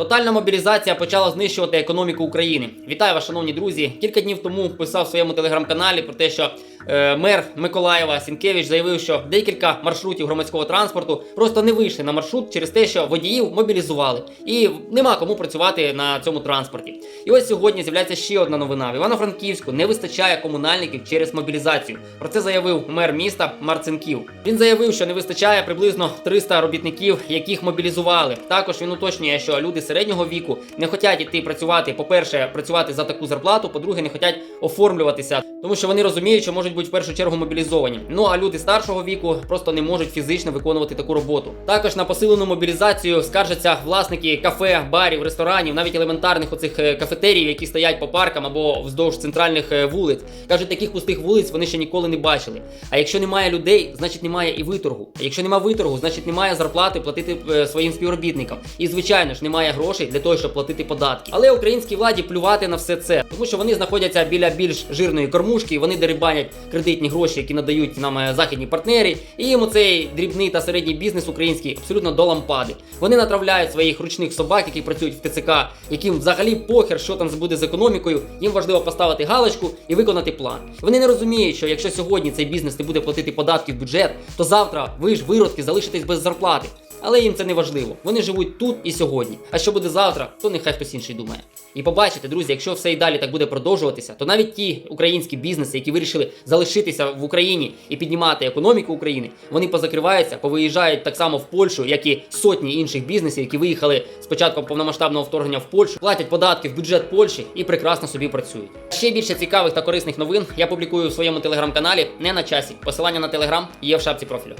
Тотальна мобілізація почала знищувати економіку України. Вітаю вас, шановні друзі. Кілька днів тому писав в своєму телеграм-каналі про те, що е, мер Миколаєва Сінкевич заявив, що декілька маршрутів громадського транспорту просто не вийшли на маршрут через те, що водіїв мобілізували, і нема кому працювати на цьому транспорті. І ось сьогодні з'являється ще одна новина. В Івано-Франківську не вистачає комунальників через мобілізацію. Про це заявив мер міста Марцинків. Він заявив, що не вистачає приблизно 300 робітників, яких мобілізували. Також він уточнює, що люди середнього віку не хочуть іти працювати. По-перше, працювати за таку зарплату. По-друге, не хочуть оформлюватися, тому що вони розуміють, що можуть бути в першу чергу мобілізовані. Ну а люди старшого віку просто не можуть фізично виконувати таку роботу. Також на посилену мобілізацію скаржаться власники кафе, барів, ресторанів, навіть елементарних оцих е, кафетеріїв, які стоять по паркам або вздовж центральних е, вулиць. Кажуть, таких пустих вулиць вони ще ніколи не бачили. А якщо немає людей, значить немає і виторгу. А якщо немає виторгу, значить немає зарплати платити е, своїм співробітникам. І звичайно ж немає грошей для того, щоб платити податки. Але українській владі плювати на все це, тому що вони знаходяться біля більш жирної кормушки, вони дерибанять кредитні гроші, які надають нам е, західні партнери. І їм оцей дрібний та середній бізнес український абсолютно до лампади. Вони натравляють своїх ручних собак, які працюють в ТЦК, яким взагалі похер, що там буде з економікою. Їм важливо поставити галочку і виконати план. Вони не розуміють, що якщо сьогодні цей бізнес не буде платити податки в бюджет, то завтра ви ж виродки залишитесь без зарплати. Але їм це не важливо. Вони живуть тут і сьогодні. А що буде завтра, то нехай хтось інший думає. І побачите, друзі, якщо все і далі так буде продовжуватися, то навіть ті українські бізнеси, які вирішили залишитися в Україні і піднімати економіку України, вони позакриваються, повиїжджають так само в Польщу, як і сотні інших бізнесів, які виїхали з початком повномасштабного вторгнення в Польщу, платять податки в бюджет Польщі і прекрасно собі працюють. Ще більше цікавих та корисних новин я публікую в своєму телеграм-каналі не на часі. Посилання на телеграм є в шапці профілю.